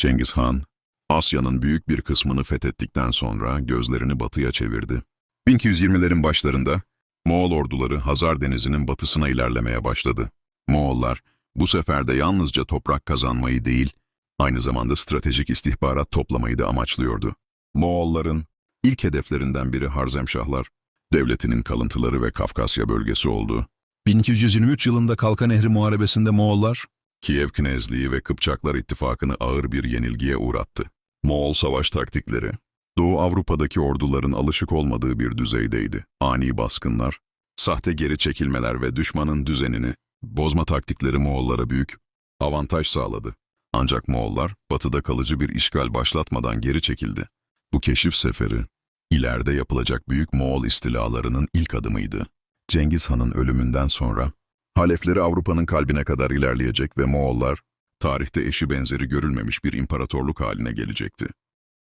Cengiz Han, Asya'nın büyük bir kısmını fethettikten sonra gözlerini batıya çevirdi. 1220'lerin başlarında Moğol orduları Hazar Denizi'nin batısına ilerlemeye başladı. Moğollar bu sefer de yalnızca toprak kazanmayı değil, aynı zamanda stratejik istihbarat toplamayı da amaçlıyordu. Moğolların ilk hedeflerinden biri Harzemşahlar, devletinin kalıntıları ve Kafkasya bölgesi oldu. 1223 yılında Kalka Nehri Muharebesi'nde Moğollar, Kiev Knezliği ve Kıpçaklar ittifakını ağır bir yenilgiye uğrattı. Moğol savaş taktikleri, Doğu Avrupa'daki orduların alışık olmadığı bir düzeydeydi. Ani baskınlar, sahte geri çekilmeler ve düşmanın düzenini bozma taktikleri Moğollara büyük avantaj sağladı. Ancak Moğollar batıda kalıcı bir işgal başlatmadan geri çekildi. Bu keşif seferi, ileride yapılacak büyük Moğol istilalarının ilk adımıydı. Cengiz Han'ın ölümünden sonra, halefleri Avrupa'nın kalbine kadar ilerleyecek ve Moğollar, tarihte eşi benzeri görülmemiş bir imparatorluk haline gelecekti.